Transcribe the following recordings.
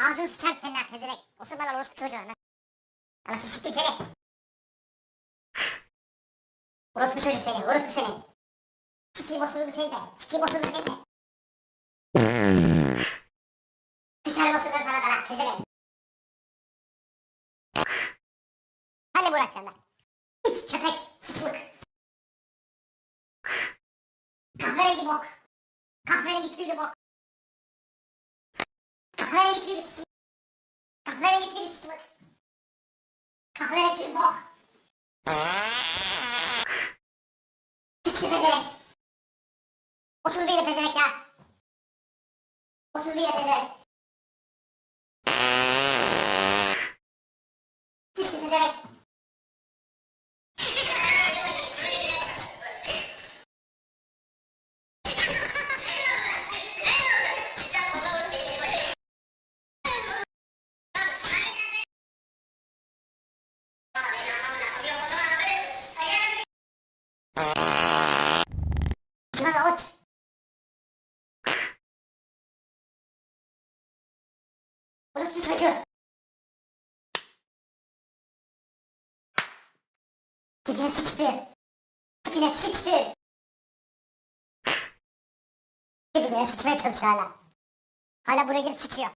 Ağzını sıçar senin ha pezevenk. Osurma lan orospu çocuğu. lan. Anasını siktir seni. Orospu çocuk seni. Orospu seni. Sikeyim osurdu seni de. Sikeyim osurdu seni de. Sıçarım osurdu sana da lan pezevenk. Hani bırakacaksın lan? Hiç köpek. Sıçmık. Kahverengi bok. Kahverengi tüylü bok. Kahverengi tüylü sıçmık. Kahverengi tüylü sıçmık. Kahverengi tüylü bok. Sıçmı pezevenk. Otuz değil pezevenk ya. Otuz değil pezevenk. Sıçmı pezevenk. Şuna ot. Orospu çocuğu. Tipine sıçtı. Tipine sıçtı. Tipine sıçmaya çalışıyor hala. Hala buraya girip sıçıyor.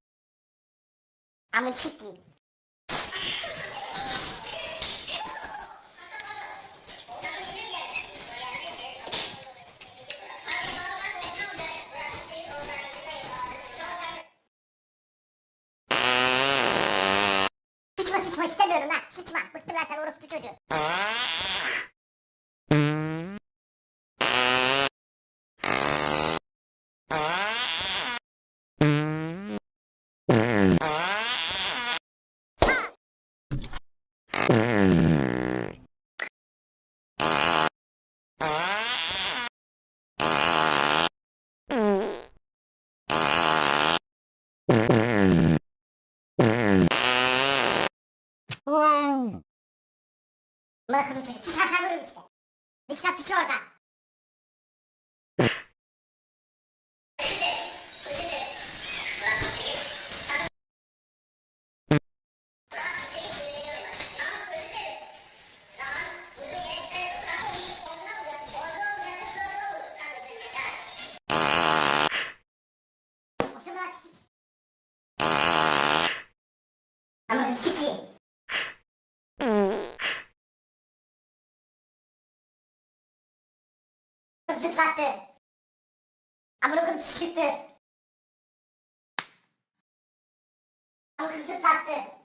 Amın sikeyim. İstemiyorum lan. Sıçma. Bıktım zaten orospu çocuğu. Bırakın çocuğu. Sıçarsan vururum işte. Dikkat sıç orada. Osurma lan Zıplattı. Amına sıçtı. Amına koyayım zıplattı.